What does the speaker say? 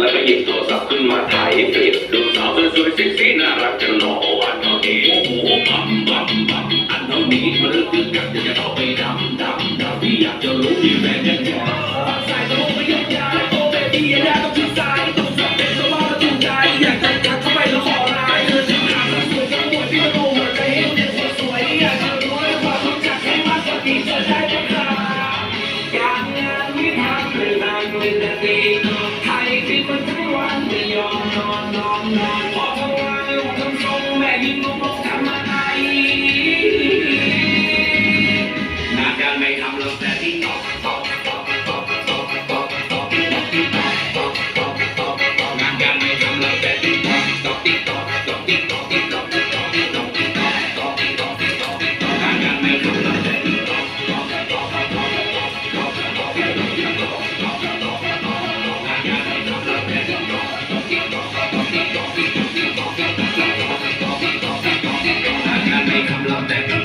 แล้วก็หยิบโทรศัพท์ขึ้นมาถ่ายเฟีดดูสาวสวยๆเซ็กซี่น่ารักจังหนอวันเท่านี้โอ้โหปั๊มปั๊มปั๊มอันเท่านี้มันลึกถึงกันจะเข้าไปดำดำดำพี่อยากจะรู้ที่แฟนยังไงปักสายตะโลไปยัดยาโอ้เบบี้ยาต้องชิดซ้ายต้องสับเป็นตัวบ้าแล้วถูกใจอยากจะกัดเข้าไปแล้วขอร้ายเธอฉันขาดแล้วสวยจังหมดพี่มาดูหัวใจเห็นเด็กสวยอยากจะรู้และความรู้จักให้มากกว่านี้จะได้ไหมครับการงานไม่ทำเลยนานเลยนาทีใครที่มันทั้งวันไม่ยอมนอนนอนนอนพอทำงานลูกทำทรงแม่ยิ้มลูกบอกทำอะไรงานการไม่ทำเราแต่ที่ตอกตอก I'll